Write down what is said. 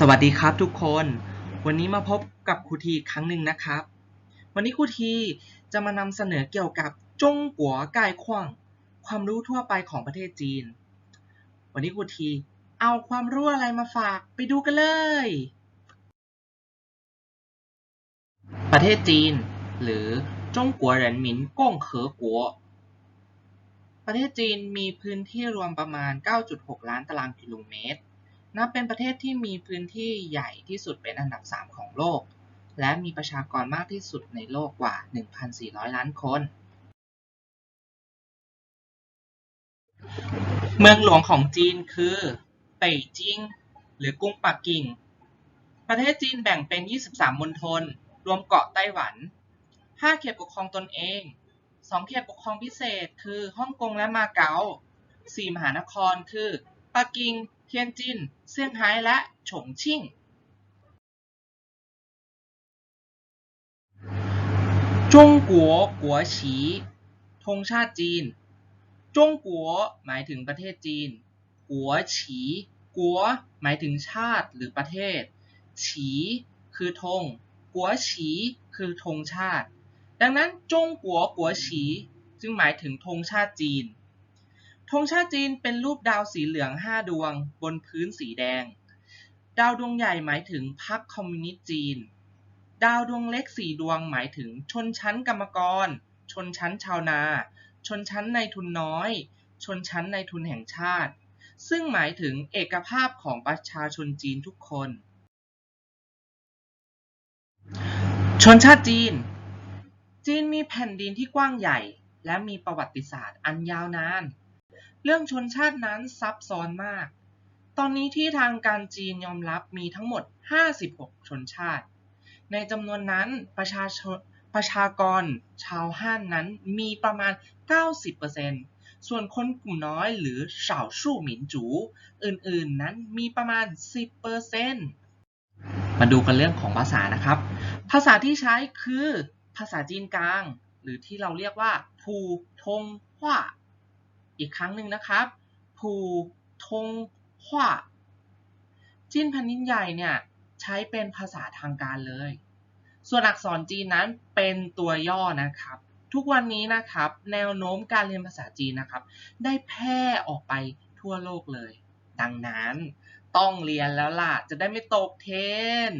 สวัสดีครับทุกคน วันนี้มาพบกับครูทีครั้งหนึ่งนะครับ วันนี้ครูทีจะมานำเสนอเกี่ยวกับจงกัวก่ายขว้างความรู้ทั่วไปของประเทศจีน วันนี้ครูทีเอาความรู้อะไรมาฝากไปดูกันเลย ประเทศจีน หรือจงกัวเหรินหมินก้งเขอกัวประเทศจีนมีพื้นที่รวมประมาณ 9.6 ล้านตารางกิโลเมตร นับเป็นประเทศที่มีพื้นที่ใหญ่ที่สุดเป็นอันดับ 3 ของโลก และมีประชากรมากที่สุดในโลกกว่า 1,400 ล้านคน เมืองหลวงของจีนคือเป่ยจิงหรือกรุงปักกิ่ง ประเทศจีนแบ่งเป็น 23 มณฑล รวมเกาะไต้หวัน 5 เขตปกครองตนเอง 2 เขตปกครองพิเศษ คือฮ่องกงและมาเก๊า 4 มหานครคือ ปักกิ่ง เทียนจิน เซี่ยงไฮ้และฉงชิ่ง จงกัวกัวฉีธงชาติจีน จงกัวหมายถึงประเทศจีน กัวฉีกัวหมายถึงชาติหรือประเทศ ฉี คือธง กัวฉี คือธงชาติ ดังนั้นจงกัวกัวฉี จึงหมายถึงธงชาติจีน ธงชาติจีนเป็นรูปดาวสีเหลือง5ดวง บนพื้นสีแดง ดาวดวงใหญ่หมายถึงพรรคคอมมิวนิสต์จีน ดาวดวงเล็กสี่ดวงหมายถึงชนชั้นกรรมกร ชนชั้นชาวนา ชนชั้นในทุนน้อย ชนชั้นในทุนแห่งชาติ ซึ่งหมายถึงเอกภาพของประชาชนจีนทุกคน ชนชาติจีน จีนมีแผ่นดินที่กว้างใหญ่ และมีประวัติศาสตร์อันยาวนาน เรื่องชนชาตินั้นซับซ้อนมาก ตอนนี้ที่ทางการจีนยอมรับมีทั้งหมด 56 ชนชาติ ในจำนวนนั้นประชาชนประชากรชาวฮั่นนั้นมีประมาณ 90%ส่วนคนกลุ่มน้อยหรือชาชู่หมินจู อื่นๆนั้นมีประมาณ 10%มาดูกันเรื่องของภาษานะครับ ภาษาที่ใช้คือภาษาจีนกลาง หรือที่เราเรียกว่าภูทงว่า อีกครั้งหนึ่งนะครับผูทงฮวาจีนแผ่นดินใหญ่เนี่ยใช้เป็นภาษาทางการเลย ส่วนอักษรจีนนั้นเป็นตัวย่อนะครับ ทุกวันนี้นะครับ แนวโน้มการเรียนภาษาจีนนะครับ ได้แพร่ออกไปทั่วโลกเลย ดังนั้นต้องเรียนแล้วล่ะ จะได้ไม่ตกเทรน